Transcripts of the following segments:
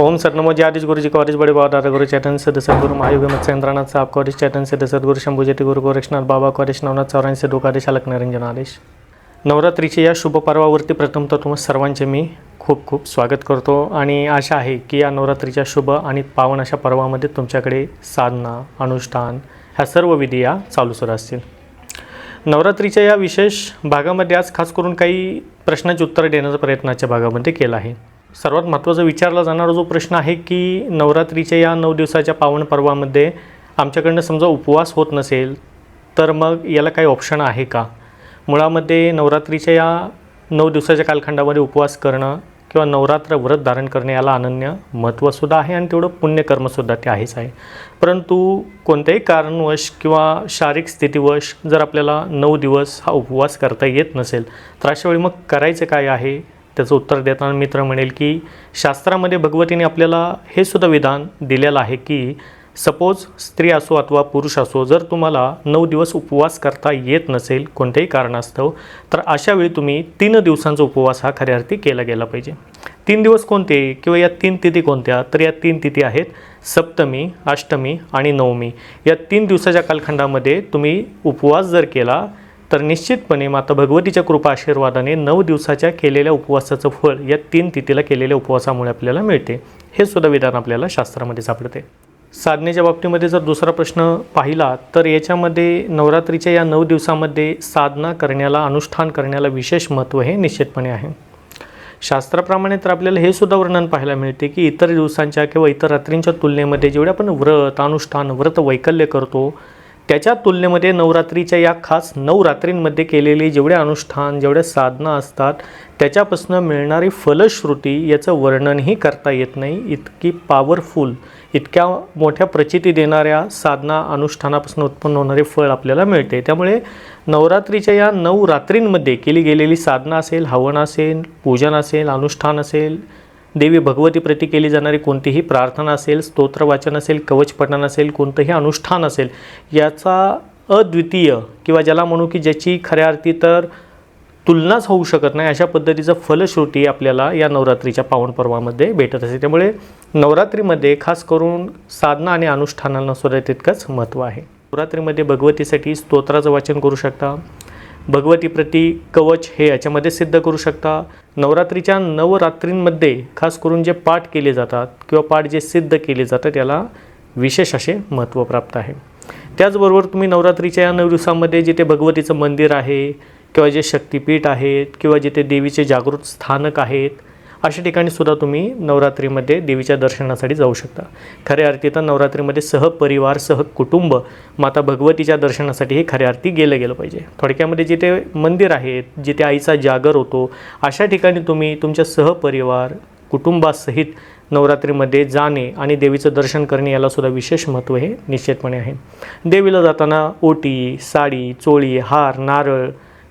ओम sir नमो जी गुरु जी college बड़े बाबा दादा गुरु चैतन्य सिद्ध सदगुरु महायुग मत्स्येंद्रनाथ साहब कॉलेज चैतन्य सिद्ध सदगुरु शंभू ज्योती गुरु गोरक्षनाथ बाबा कॉलेज नवनाथ चौऱ्याऐंशी दुकादेश अलक निरंजन आदेश। नवरात्रीच्या या शुभ पर्वावरती प्रथमतः तुम्हा सर्वांचे मी खूप खूप स्वागत करतो आणि आशा आहे की या नवरात्रीच्या शुभ आणि पावन अशा पर्वामध्ये तुमच्याकडे साधना अनुष्ठान ह्या सर्व विधी या चालू सुरू असतील. नवरात्रीच्या या विशेष भागामध्ये आज खास करून काही प्रश्नाची उत्तरं देण्याचा प्रयत्नाच्या भागामध्ये केला आहे. सर्वात महत्त्वाचा विचारला जाणारा जो प्रश्न आहे की नवरात्रीच्या या नऊ दिवसाच्या पावन पर्वामध्ये आमच्याकडनं समजा उपवास होत नसेल तर मग याला काही ऑप्शन आहे का? मुळामध्ये नवरात्रीच्या या नऊ दिवसाच्या कालखंडामध्ये उपवास करणं किंवा नवरात्र व्रत धारण करणे याला अनन्य महत्त्वसुद्धा आहे आणि तेवढं पुण्यकर्मसुद्धा ते आहेच आहे. परंतु कोणत्याही कारणवश किंवा शारीरिक स्थितीवश जर आपल्याला नऊ दिवस हा उपवास करता येत नसेल तर अशा वेळी मग करायचं काय आहे? त्याचं उत्तर देताना मित्र म्हणेल की शास्त्रामध्ये भगवतीने आपल्याला हे सुद्धा विधान दिलेलं आहे की सपोज स्त्री असो अथवा पुरुष असो जर तुम्हाला नऊ दिवस उपवास करता येत नसेल कोणत्याही कारणास्तव तर अशा वेळी तुम्ही तीन दिवसांचा उपवास हा खऱ्या अर्थी केला गेला पाहिजे. तीन दिवस कोणते किंवा या तीन तिथी कोणत्या? तर या तीन तिथी आहेत सप्तमी अष्टमी आणि नवमी. या तीन दिवसाच्या कालखंडामध्ये तुम्ही उपवास जर केला तर निश्चितपणे माता भगवतीच्या कृपा आशीर्वादाने नऊ दिवसाच्या केलेल्या उपवासाचं फळ या तीन तिथीला केलेल्या उपवासामुळे आपल्याला मिळते. हे सुद्धा विधान आपल्याला शास्त्रामध्ये सापडते. साधनेच्या बाबतीमध्ये जर दुसरा प्रश्न पाहिला तर याच्यामध्ये नवरात्रीच्या या नऊ दिवसामध्ये साधना करण्याला अनुष्ठान करण्याला विशेष महत्त्व हे निश्चितपणे आहे. शास्त्राप्रमाणे तर आपल्याला हे सुद्धा वर्णन पाहायला मिळते की इतर दिवसांच्या किंवा इतर रात्रींच्या तुलनेमध्ये जेवढे आपण व्रत अनुष्ठान व्रत वैकल्य करतो त्याच्या तुलनेमध्ये नवरात्रीच्या या खास नऊ रात्रींमध्ये केलेली जेवढे अनुष्ठान जेवढ्या साधना असतात त्याच्यापासून मिळणारी फलश्रुती याचं वर्णनही करता येत नाही. इतकी पॉवरफुल इतक्या मोठ्या प्रचिती देणाऱ्या साधना अनुष्ठानापासून उत्पन्न होणारे फळ आपल्याला मिळते. त्यामुळे नवरात्रीच्या या नऊ रात्रींमध्ये केली गेलेली साधना असेल हवन असेल पूजन असेल अनुष्ठान असेल देवी भगवती प्रती केली जाणारी कोणतीही प्रार्थना असेल स्तोत्र वाचन असेल कवच पठण असेल कोणतंही अनुष्ठान असेल याचा अद्वितीय किंवा ज्याला म्हणू की ज्याची खऱ्या अर्थी तर तुलनाच होऊ शकत नाही अशा पद्धतीचं फलश्रुती आपल्याला या नवरात्रीच्या पावणपर्वामध्ये भेटत असते. त्यामुळे नवरात्रीमध्ये खास करून साधना आणि अनुष्ठानांना सुद्धा तितकंच महत्त्व आहे. नवरात्रीमध्ये भगवतीसाठी स्तोत्राचं वाचन करू शकता. भगवतीप्रती कवच हे याच्यामध्ये सिद्ध करू शकता. नवरात्रीच्या नवरात्रींमध्ये खास करून जे पाठ केले जातात किंवा पाठ जे सिद्ध केले जातात त्याला विशेष असे महत्त्व प्राप्त आहे. त्याचबरोबर तुम्ही नवरात्रीच्या या नऊ दिवसामध्ये जिथे भगवतीचं मंदिर आहे किंवा जे शक्तिपीठ आहेत किंवा जिथे देवीचे जागृत स्थानक आहेत अशा ठिकाणी सुद्धा तुम्ही नवरात्रीमध्ये देवीच्या दर्शनासाठी जाऊ शकता. खऱ्या अर्थी तर नवरात्रीमध्ये सहपरिवार सह कुटुंब माता भगवतीच्या दर्शनासाठी हे खऱ्या अर्थी गेलं गेलं पाहिजे. थोडक्यामध्ये जिथे मंदिर आहेत जिथे आईचा जागर होतो अशा ठिकाणी तुम्ही तुमच्या सहपरिवार कुटुंबासहित नवरात्रीमध्ये जाणे आणि देवीचं दर्शन करणे याला सुद्धा विशेष महत्त्व हे निश्चितपणे आहे. देवीला जाताना ओटी साडी चोळी हार नारळ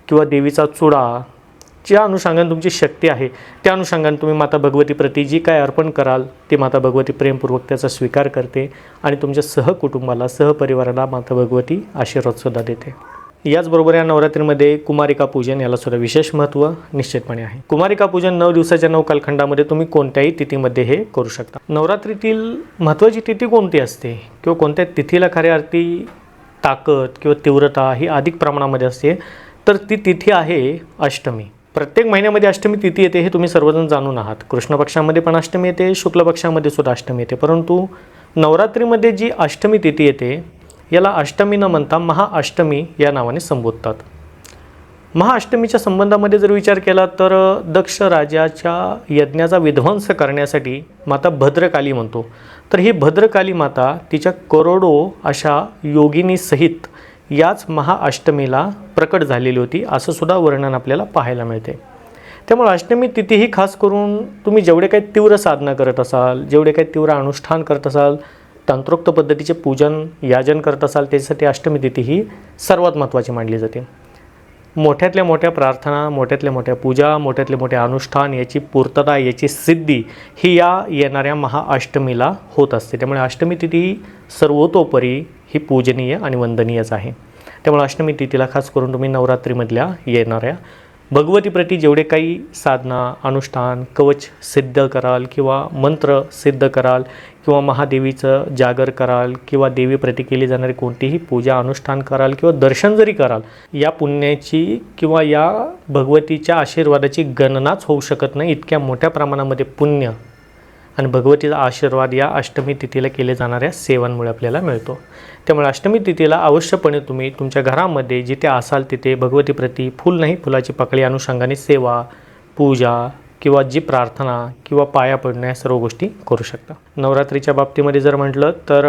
किंवा देवीचा चुडा ज्या अनुषंगाने तुमची शक्ती आहे त्या अनुषंगाने तुम्ही माता भगवतीप्रती जी काय अर्पण कराल ती माता भगवती प्रेमपूर्वक त्याचा स्वीकार करते आणि तुमच्या सहकुटुंबाला सहपरिवाराला माता भगवती आशीर्वादसुद्धा देते. याचबरोबर या नवरात्रीमध्ये कुमारिका पूजन याला सुद्धा विशेष महत्त्व निश्चितपणे आहे. कुमारिका पूजन नऊ दिवसाच्या नऊ कालखंडामध्ये तुम्ही कोणत्याही तिथीमध्ये हे करू शकता. नवरात्रीतील महत्त्वाची तिथी कोणती असते किंवा कोणत्या तिथीला खऱ्या अर्थी ताकद किंवा तीव्रता ही अधिक प्रमाणामध्ये असते तर ती तिथी आहे अष्टमी. प्रत्येक महिन्यामध्ये अष्टमी तिथी येते हे तुम्ही सर्वजण जाणून आहात. कृष्ण पक्षामध्ये पण अष्टमी येते शुक्ल पक्षामध्ये सुद्धा अष्टमी येते. परंतु नवरात्रीमध्ये जी अष्टमी तिथी येते याला अष्टमी न म्हणता महाअष्टमी या नावाने संबोधतात. महाअष्टमीच्या संबंधामध्ये जर विचार केला तर दक्ष राजाच्या यज्ञाचा विध्वंस करण्यासाठी माता भद्रकाली म्हणतो. तर ही भद्रकाली माता तिच्या करोडो अशा योगिनीसहित याच महाअष्टमीला प्रकट झालेली होती असं सुद्धा वर्णन आपल्याला पाहायला मिळते. त्यामुळे अष्टमी तिथीही खास करून तुम्ही जेवढे काही तीव्र साधना करत असाल जेवढे काही तीव्र अनुष्ठान करत असाल तंत्रोक्त पद्धतीचे पूजन याजन करत असाल त्याच्यासाठी अष्टमी तिथी ही सर्वात महत्त्वाची मानली जाते. मोठ्यातल्या मोठ्या प्रार्थना मोठ्यातल्या मोठ्या पूजा मोठ्यातले मोठे अनुष्ठान याची पूर्तता याची सिद्धी ही या येणाऱ्या महाअष्टमीला होत असते. त्यामुळे अष्टमी तिथी सर्वतोपरी ही पूजनीय आणि वंदनीयच आहे. त्यामुळे अष्टमी तिथीला खास करून तुम्ही नवरात्रीमधल्या येणाऱ्या भगवतीप्रती जेवढे काही साधना अनुष्ठान कवच सिद्ध कराल किंवा मंत्र सिद्ध कराल किंवा महादेवीचं जागर कराल किंवा देवीप्रती केली जाणारी कोणतीही पूजा अनुष्ठान कराल किंवा दर्शन जरी कराल या पुण्याची किंवा या भगवतीच्या आशीर्वादाची गणनाच होऊ शकत नाही. इतक्या मोठ्या प्रमाणामध्ये पुण्य आणि भगवतीचा आशीर्वाद या अष्टमी तिथीला केले जाणाऱ्या सेवांमुळे आपल्याला मिळतो. त्यामुळे अष्टमी तिथीला अवश्यपणे तुम्ही तुमच्या घरामध्ये जिथे असाल तिथे भगवतीप्रती फुल नाही फुलाची पकडी अनुषंगाने सेवा पूजा किंवा जी प्रार्थना किंवा पाया पडणं या सर्व गोष्टी करू शकता. नवरात्रीच्या बाबतीमध्ये जर म्हटलं तर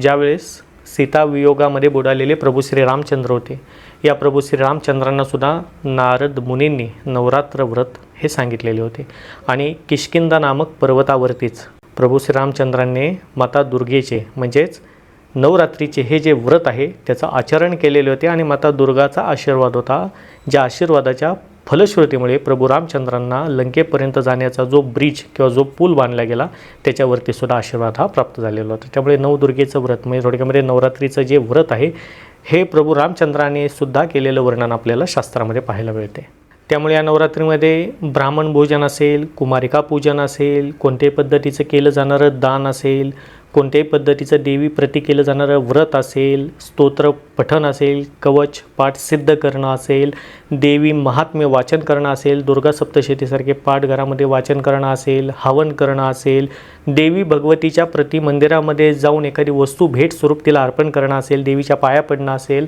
ज्यावेळेस सीता वियोगामध्ये बुडालेले प्रभू श्री रामचंद्र होते या प्रभू श्री रामचंद्रांनासुद्धा नारद मुनींनी नवरात्र व्रत हे सांगितलेले होते. आणि किष्किंदा नामक पर्वतावरतीच प्रभू श्रीरामचंद्रांनी माता दुर्गेचे म्हणजेच नवरात्रीचे हे जे व्रत आहे त्याचं आचरण केलेले होते आणि माता दुर्गाचा आशीर्वाद होता ज्या आशीर्वादाच्या फलश्रुतीमुळे प्रभू रामचंद्रांना लंकेपर्यंत जाण्याचा जो ब्रिज किंवा जो पूल बांधला गेला त्याच्यावरती सुद्धा आशीर्वाद हा प्राप्त झालेला होता. त्यामुळे नवदुर्गेचं व्रत म्हणजे थोडक्यामध्ये म्हणजे नवरात्रीचं जे व्रत आहे हे प्रभू रामचंद्राने सुद्धा केलेलं वर्णन आपल्याला शास्त्रामध्ये पाहायला मिळते. त्यामुळे या नवरात्रीमध्ये ब्राह्मण भोजन असेल कुमारिका पूजन असेल कोणत्याही पद्धतीचं केलं जाणारं दान असेल कोणत्याही पद्धतीचं देवी प्रती केलं जाणारं व्रत असेल स्तोत्र पठण असेल कवच पाठ सिद्ध करणं असेल देवी महात्म्य वाचन करणं असेल दुर्गा सप्तशतीसारखे पाठ घरामध्ये वाचन करणं असेल हवन करणं असेल देवी भगवतीच्या प्रति मंदिरामध्ये जाऊन एखादी वस्तू भेट स्वरूप तिला अर्पण करणं असेल देवीच्या पाया पडणं असेल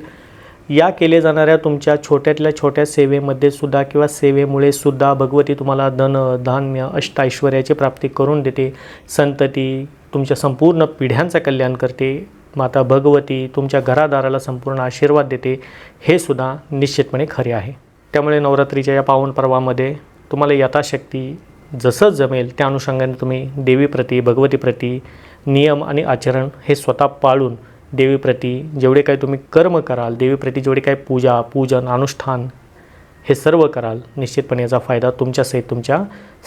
या केले जाणाऱ्या तुमच्या छोट्यातल्या छोट्या सेवेमध्ये सुद्धा किंवा सेवेमुळे सुद्धा भगवती तुम्हाला धन धान्य अष्ट ऐश्वर्याची प्राप्ती करून देते. संतती तुमच्या संपूर्ण पिढ्यांचं कल्याण करते. माता भगवती तुमच्या घरादाराला संपूर्ण आशीर्वाद देते. हे सुद्धा निश्चितपणे खरे आहे. त्यामुळे नवरात्रीच्या या पावन पर्वामध्ये तुम्हाला यथाशक्ती जसं जमेल त्या अनुषंगाने तुम्ही देवीप्रती भगवतीप्रती नियम आणि आचरण हे स्वतः पाळून देवीप्रती जेवढे काही तुम्ही कर्म कराल देवीप्रती जेवढे काही पूजा पूजन अनुष्ठान हे सर्व कराल निश्चितपणे याचा फायदा तुमच्यासहित तुमच्या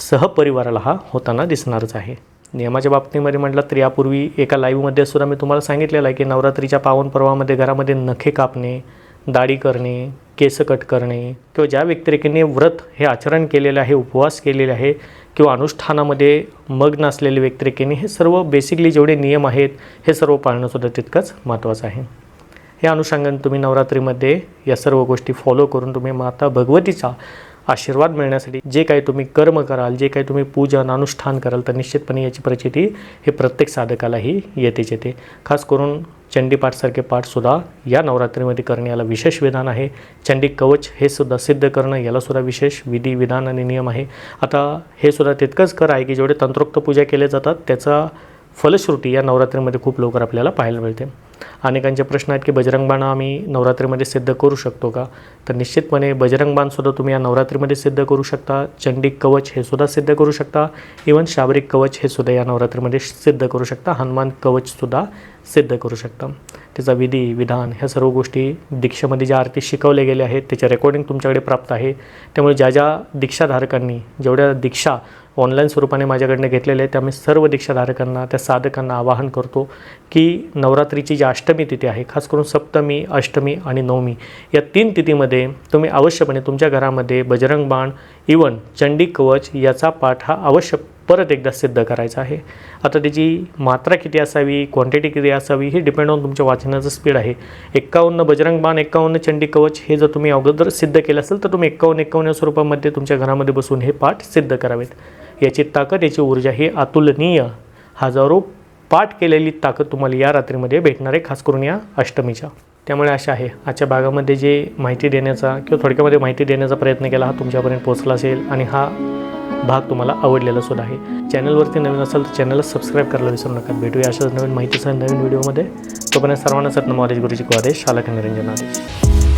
सहपरिवाराला हा होताना दिसणारच आहे. नियमाच्या बाबतीमध्ये म्हटलं तर यापूर्वी एका लाईव्हमध्ये सुद्धा मी तुम्हाला सांगितलेलं आहे की नवरात्रीच्या पावन पर्वामध्ये घरामध्ये नखे कापणे दाढी करणे केस कट करणे किंवा ज्या व्यक्तिरेखेने व्रत हे आचरण केलेलं आहे उपवास केलेले आहे किंवा अनुष्ठानामध्ये मग्न असलेले व्यक्तिरेखेने हे सर्व बेसिकली जेवढे नियम आहेत हे सर्व पाळणंसुद्धा तितकंच महत्त्वाचं आहे. या अनुषंगाने तुम्ही नवरात्रीमध्ये या सर्व गोष्टी फॉलो करून तुम्ही माता भगवतीचा आशीर्वाद मिळण्यासाठी जे काही तुम्ही कर्म कराल जे काही तुम्ही पूजन अनुष्ठान कराल तर निश्चितपणे याची प्रचिती हे प्रत्येक साधकालाही येतेच येते. खास करून चंडीपाठसारखे पाठसुद्धा या नवरात्रीमध्ये करणे याला विशेष विधान आहे. चंडी कवच हे सुद्धा सिद्ध करणं यालासुद्धा विशेष विधी विधान आणि नियम आहे. आता हे सुद्धा तितकंच कर आहे की जेवढे तंत्रोक्त पूजा केले जातात त्याचा फलश्रुती या नवरात्रीमध्ये खूप लवकर आपल्याला पाहायला मिळते. अनेकांचे प्रश्न आहेत की बजरंगबाण आम्ही नवरात्रीमध्ये सिद्ध करू शकतो का? तर निश्चितपणे बजरंगबाणसुद्धा तुम्ही या नवरात्रीमध्ये सिद्ध करू शकता. चंडी कवच हे सुद्धा सिद्ध करू शकता. इवन शाबरिक कवच हे सुद्धा या नवरात्रीमध्ये सिद्ध करू शकता. हनुमान कवचसुद्धा सिद्ध करू शकता. त्याचा विधी विधान ह्या सर्व गोष्टी दीक्षेमध्ये ज्या आरती शिकवल्या गेल्या आहेत त्याच्या रेकॉर्डिंग तुमच्याकडे प्राप्त आहे. त्यामुळे ज्या ज्या दीक्षाधारकांनी जेवढ्या दीक्षा ऑनलाईन स्वरूपाने माझ्याकडनं घेतलेले आहेत. त्यामुळे सर्व दीक्षाधारकांना त्या साधकांना आवाहन करतो की नवरात्रीची जी अष्टमी तिथी आहे खास करून सप्तमी अष्टमी आणि नवमी या तीन तिथीमध्ये तुम्ही अवश्यपणे तुमच्या घरामध्ये बजरंग बाण इवन चंडी कवच याचा पाठ हा अवश्य परत एकदा सिद्ध करायचा आहे. आता त्याची मात्रा किती असावी क्वांटिटी किती असावी हे डिपेंड ऑन तुमच्या वाचनाचं स्पीड आहे. एक्कावन्न बजरंग बाण एक्कावन्न चंडी कवच हे जर तुम्ही अगोदर सिद्ध केलं असेल तर तुम्ही एक्कावन्न एक्कावन्न स्वरूपामध्ये तुमच्या घरामध्ये बसून हे पाठ सिद्ध करावेत. याची ताकद याची ऊर्जा ही अतुलनीय. हजारो पाठ केलेली ताकद तुम्हाला या रात्रीमध्ये भेटणार आहे खास करून या अष्टमीच्या. त्यामुळे अशा आहे. आजच्या भागामध्ये जे माहिती देण्याचा किंवा थोडक्यामध्ये माहिती देण्याचा प्रयत्न केला हा तुमच्यापर्यंत पोहोचला असेल आणि हा भाग तुम्हाला आवडलेला सुद्धा आहे. चॅनलवरती नवीन असाल तर चॅनलला सबस्क्राईब करायला विसरू नका. भेटूया अशाच नवीन माहितीसह नवीन व्हिडिओमध्ये. तोपर्यंत सर्वांना सत्नम गुरुजी को आदेश शालक निरंजन आदेश.